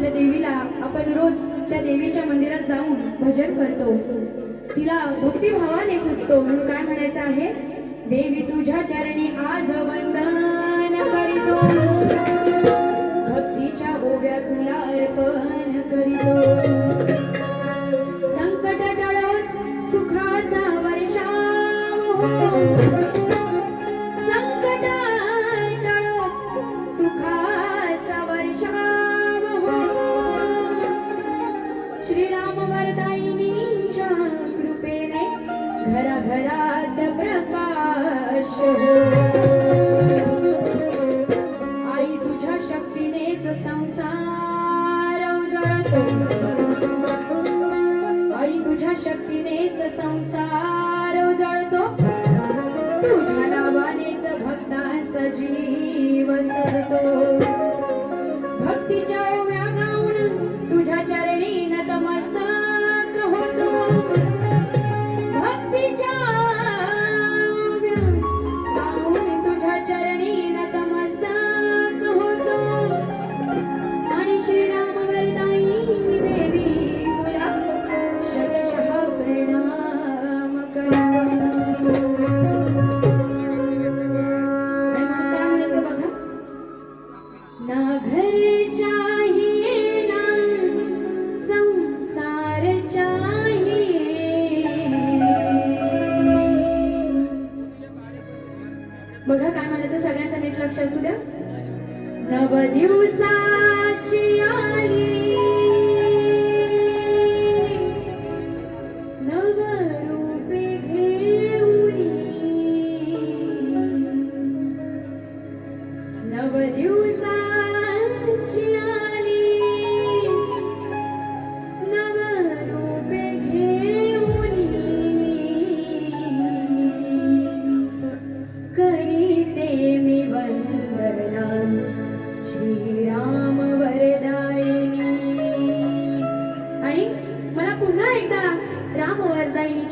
आपल्या देवीला आपण रोज त्या देवीच्या मंदिरात जाऊन भजन करतो. तिला भक्तिभावाने पुजतो. म्हणून काय म्हणायचं आहे? देवी तुझ्या चरणी आज वंदन करीतो. भक्तीच्या ओव्या तुला अर्पण करीतो. संकट टळून सुखाचा वर्षाव होतो. आई तुझ्या शक्तीनेच संसार उजळतो आई तुझ्या शक्तीनेच संसार उजळतो तुझ्या नावानेच भक्तांचा जीव सरतो. ना घर चाहिए ना संसार चाहिए। बघा काय म्हणायचं सगळ्यांचं नीट लक्ष असू द्या. नव दिवसाची आली.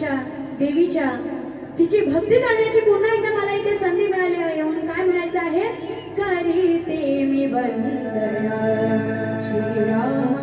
वरदायिनीच्या देवीच्या तिची भक्ती करण्याची पुन्हा एकदा मला इथे संधी मिळाली आहे. म्हणून काय म्हणायचं आहे? करीते मी वंदना. श्रीराम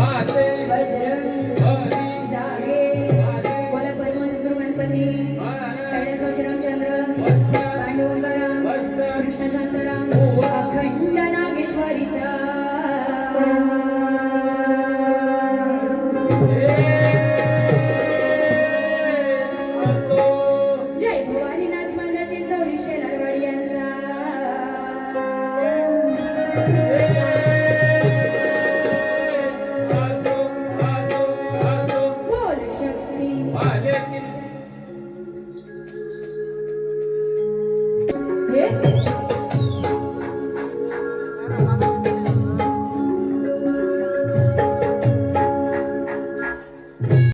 માતે બજરંગ